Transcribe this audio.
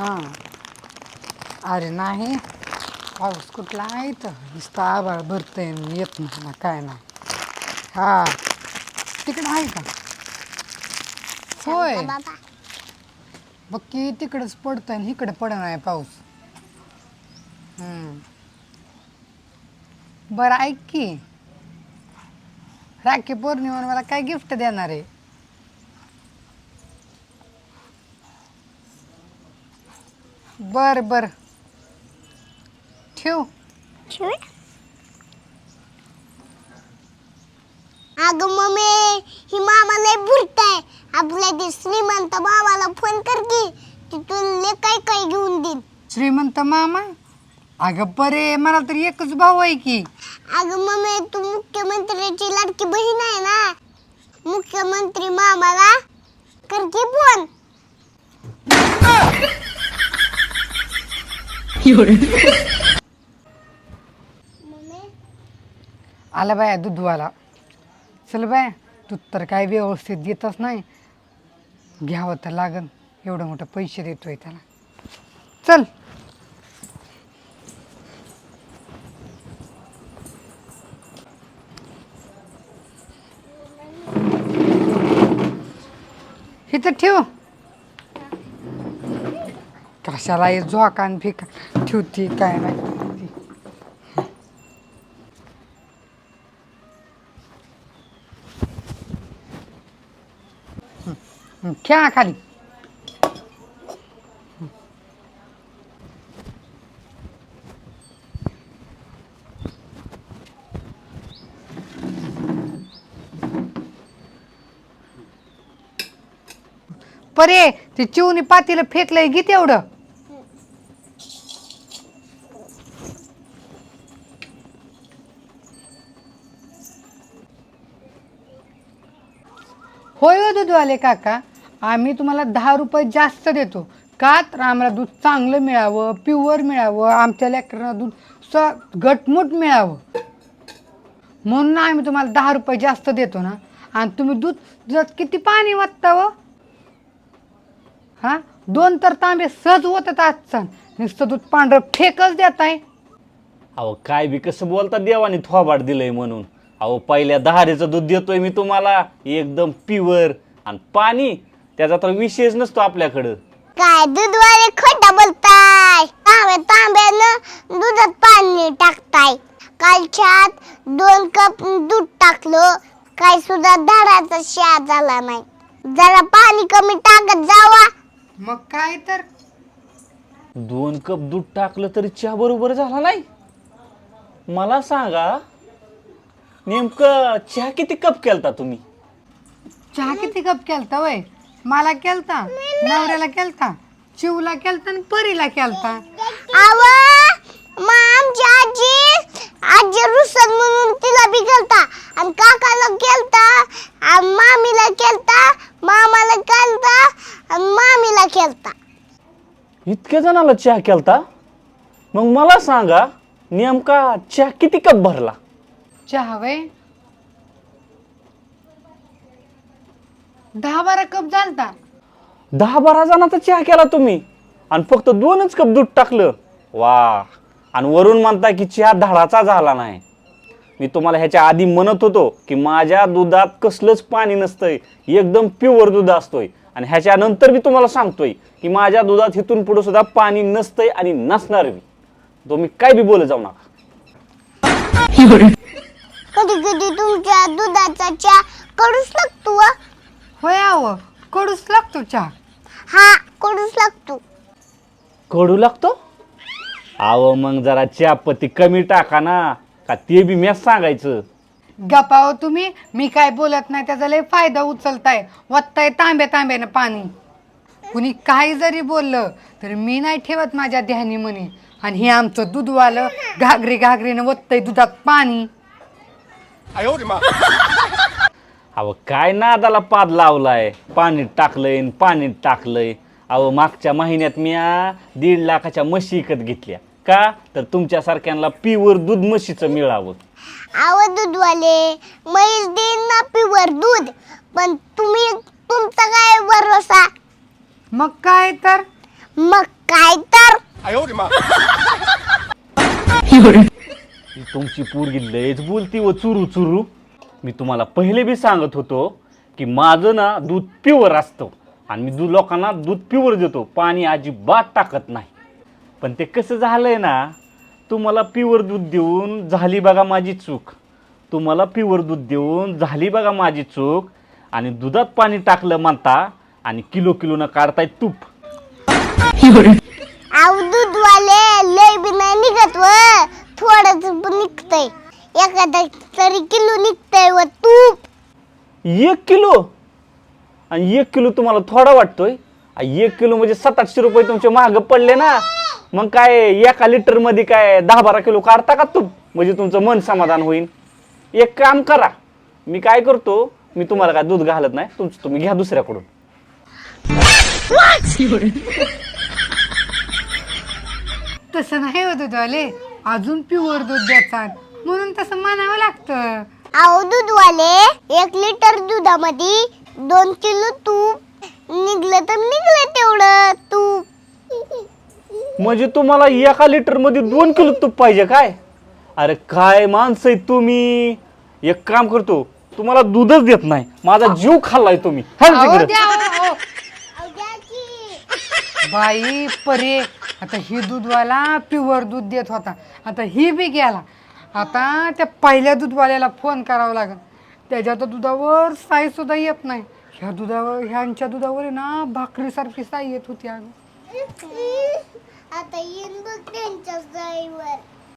हां. अरे नाही पाऊस कुठला आहे तर नुसतं आभाळ भरतंय आणि येत नाही ना काय नाही. हा. तिकडं आहे का? होय. बाबा बघ की तिकडंच पडतंय आणि इकडे पडणार नाही पाऊस. हम्म. बरं ऐक की. राखी पौर्णिमा मला काय गिफ्ट देणार आहे? बर बर. ठेव. ठेवू. अगं मम्मी ही मामा लय बुरताय. आपल्या ते श्रीमंत मामाला फोन कर की तिथून लय काय काय घेऊन देईन. श्रीमंत मामा? अगं बरे मला तर एकच भाऊ आहे की. अगं मम्मी तू मुख्यमंत्र्याची लाडकी बहीण आहे ना? मुख्यमंत्री मामाला कर की फोन आला बाया दूधवाला चल बाया तू तर काय व्यवस्थित देतच नाही. घ्यावं तर लागन एवढं मोठं पैसे देतोय त्याला. चल. इथं ठेव. कशाला हे झोकान फिका ठेवती काय नाही. खेळा खाली. परे ते चिवणी पातीला फेकलंय गीत तेवढं. होय हो दूधवाले काका? आम्ही तुम्हाला दहा रुपये जास्त देतो. का तर आम्हाला दूध चांगलं मिळावं प्युअर मिळावं आमच्या लेकरांना दूध स घटमुट मिळावं. म्हणून आम्ही तुम्हाला दहा रुपये जास्त देतो ना. आणि तुम्ही दूध दुधात किती पाणी वाटतं हो? व हां? दोन तर तांबे सहज होतात आजचा नुसतं दूध पांढरं फेकच देत आहे अहो काय बी कसं बोलता देवाने थोबाड दिलंय म्हणून. अहो पहिल्या दहारीचं दूध देतोय मी तुम्हाला. एकदम प्युअर आणि पाणी त्याचा तर विषयच नसतो आपल्याकडं. काय दूधवाले खोटा बोलताय? तांब्या तांब्यानं दुधात पाणी टाकताय. कालच्यात दोन कप दूध टाकलं काय सुद्धा दाराचा शा झाला नाही. जरा पाणी कमी टाकत जावा. मग काय तर? दोन कप दूध टाकलं तरी चहा बरोबर झाला नाही? मला सांगा नेमकं चहा किती कप केलता तुम्ही? चहा किती कप केलता वय? मला केलता नवऱ्याला केलता चिवला केलता आणि परीला केलता. आव आमची आजी आजी रुसत म्हणून तिला बी केलता. आणि काकाला केलता आणि मामीला केलता मामाला केलता आणि मामीला केलता. इतक्या जणाला चहा केलता? मग मला सांगा नेमका चहा किती कप भरला? चहा वय? दहा बारा कप झालता. दहा बारा जणांचा चहा केला तुम्ही. आणि फक्त दोनच कप दूध टाकलं. वा. आणि वरून म्हणता की चहा धाडाचा झाला नाही. मी तुम्हाला ह्याच्या आधी म्हणत होतो की माझ्या दुधात कसलंच पाणी नसतंय. एकदम प्युअर दूध असतोय. आणि ह्याच्यानंतर मी तुम्हाला सांगतोय की माझ्या दुधात इथून पुढे सुद्धा पाणी नसतंय आणि नसणार बी. तुम्ही काय बी बोलत जाऊ नका. कधी कधी तुमच्या दुधाचा चहा कडूच लागतो व. होय आव कडूच लागतो चहा. हा कडूच लागतो. कडू लागतो? आव मग जरा चहापत्ती कमी टाका ना का ते बी मॅच सांगायचं. गपाव तुम्ही मी काय बोलत नाही त्याचा लय फायदा उचलताय वत्ताय तांब्या तांब्यानं पाणी. कुणी काही जरी बोललं तर मी नाही ठेवत माझ्या ध्यानी म्हणे आणि हे आमचं दूधवालं घागरी घागरीनं वत्तय दुधात पाणी. अहो काय नादाला पाद लावलाय? पाणी टाकलंय न पाणी टाकलंय. अहो मागच्या महिन्यात मी आ, दीड लाखाच्या म्हशी विकत घेतल्या. का? तर तुमच्यासारख्यांना पिवर दूध म्हशीचं मिळावं. आव दूधवाले म्हैस देईन ना पिवर दूध. पण तुम्ही तुमचा काय भरोसा? मग काय तर? मग काय तर? ती तुमची पोरगी लयच बोलती व चुरू चुरू. मी तुम्हाला पहिले बी सांगत होतो की माझं ना दूध प्युअर असतं आणि मी दूध लोकांना दूध प्युअर देतो पाणी अजिबात टाकत नाही. पण ते कसं झालंय ना तुम्हाला प्युअर दूध देऊन झाली बघा माझी चूक. तुम्हाला प्युअर दूध देऊन झाली बघा माझी चूक आणि दुधात पाणी टाकलं म्हणता आणि किलो किलो न काढताय तूप आव दूधवाले लय बी नाही निघत व थोडंच निघतंय तरी किलो निघतंय व तूप. एक किलो? आणि एक किलो तुम्हाला थोडा वाटतोय. आ, एक किलो म्हणजे सात आठशे रुपये तुमचे महाग पडले ना. मग काय एका लिटरमध्ये काय दहा बारा किलो काढता का तूप? म्हणजे तुमचं मन समाधान होईल एक काम करा. मी काय करतो मी तुम्हाला काय दूध घालत नाही. तुमचं तुम्ही घ्या दुसऱ्याकडून. तसं नाही होत अजून प्युअर दूध द्यायचा म्हणून तसं मानावं लागतं. आव दूधवाले एक लिटर दुधामध्ये दोन किलो तूप. निघलं तर निघलं तेवढं तूप. म्हणजे तुम्हाला एका लिटरमध्ये दोन किलो तूप पाहिजे काय? अरे काय माणसं आहे तुम्ही? एक काम करतो तुम्हाला दूधच देत नाही. माझा जीव खाल्लाय तुम्ही. हल अहो, तिकडे. द्या, अहो, अहो. बाई परे. आता ही दूधवाला प्युअर दूध देत होता. आता ही बी गेला. आता त्या पहिल्या दूधवाल्याला फोन करावा लागेल. त्याच्या तर दुधावर साई सुद्धा येत नाही. ह्या दुधावर ह्यांच्या दुधावर आहे ना भाकरीसारखी साई येत होती अगं. आता येईन बघ त्यांच्या जाईवर